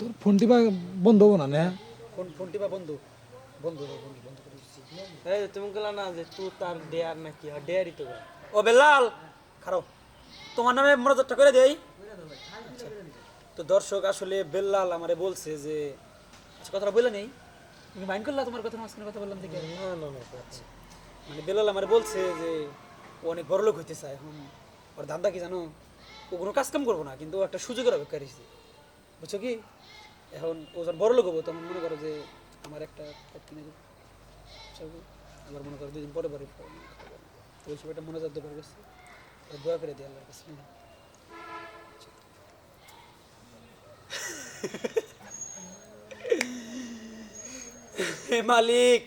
তোর ফোনটি বা বন্ধ হব না ফোন বন্ধু। বন্ধু বন্ধু বন্ধ করে এই তুমি গেলা না যে তুই তার ডেয়ার নাকি ডেয়ারই তো ও বেলাল! খারাপ। তোমার নামে মনোযোগটা করে দেই। আচ্ছা। তো দর্শক আসলে বেল্লাল আমারে বলছে যে আচ্ছা কথাটা বলে নেই। তুমি মাইন্ড করলা তোমার কথা মাঝখানে কথা বললাম থেকে না না না আচ্ছা। মানে বেলাল আমারে বলছে যে ও অনেক বড় লোক হইতে চায় এখন ওর ধান্দা কি জানো? ও কোনো কাজ কাম করব না কিন্তু একটা সুযোগের অপেক্ষা রয়েছে। বুঝছ কি? এখন ও যখন বড় লোক হব, তখন মনে করো যে আমার একটা কিনে দিবে? আবার মনে করো দুদিন পরে পরে ওই সময়টা মনে যাতে করে গেছে। দোয়া করে দিই আল্লাহর কাছে হে মালিক!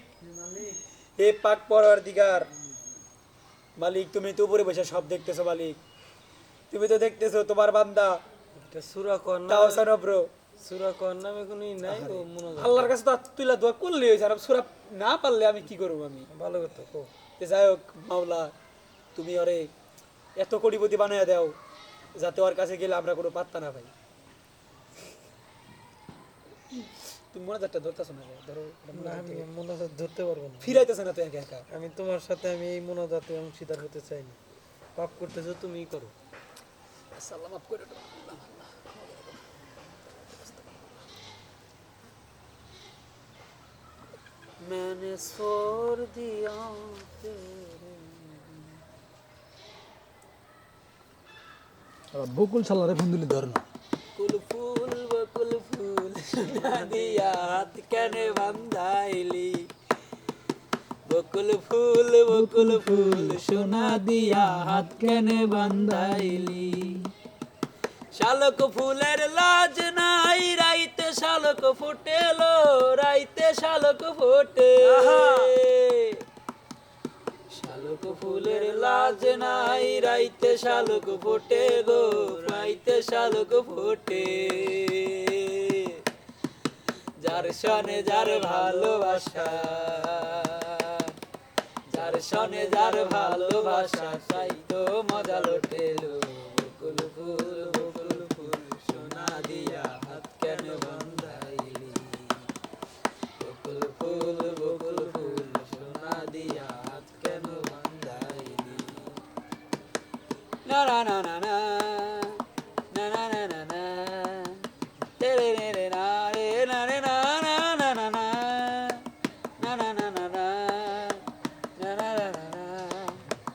হে পাক পড়ার দিগার মালিক, তুমি তো উপরে বসে সব দেখতেছো মালিক। তুমি তো দেখতেছো তোমার বান্দা। এটা সুরা কর না তাও সনব্র সুরা কর নামে কোনো নাই ও আল্লাহর কাছে তো তুইলা দোয়া করলে হয়েছে আর সুরা না পারলে আমি কি করব আমি? ভালো কথা কো। যে যাই হোক মাওলা তুমি ওরে এত কোটিপতি বানাইয়া দাও যাতে ওর কাছে গেলে আমরা কোনো পাত্তা না পাই। তুমি মনে ধরতেছো না ধরো না আমি মোনাজাত ধরতে পারব না। ফিরাইতেছে না তো একা একা? আমি তোমার সাথে আমি এই মোনাজাতে অংশীদার হতে চাই না। পাপ করতেছো তুমিই করো। সাল্লাম আপ করে দাও। मैंने छोड़ दिया तेरे বকুল সালারে ফোন দিলে ধর না कुल फूल बकुल फूल सुना दिया हाथ कने बंधाइली बकुल फूल बकुल फूल सुना दिया हाथ कने बंधाइली শালক ফুলের লাজ নাই রাইতে শালক ফুটেলো রাইতে শালক ফোটে। শালক ফুলের লাজ নাই রাইতে শালক ফোটে গো রাইতে শালক ফোটে। যার সনে যার ভালোবাসা যার সনে যার ভালোবাসা তাই তো মজা লোটেলো। na na na na na. Na na na na na. De de de de na de na de na na na na na. Na na na.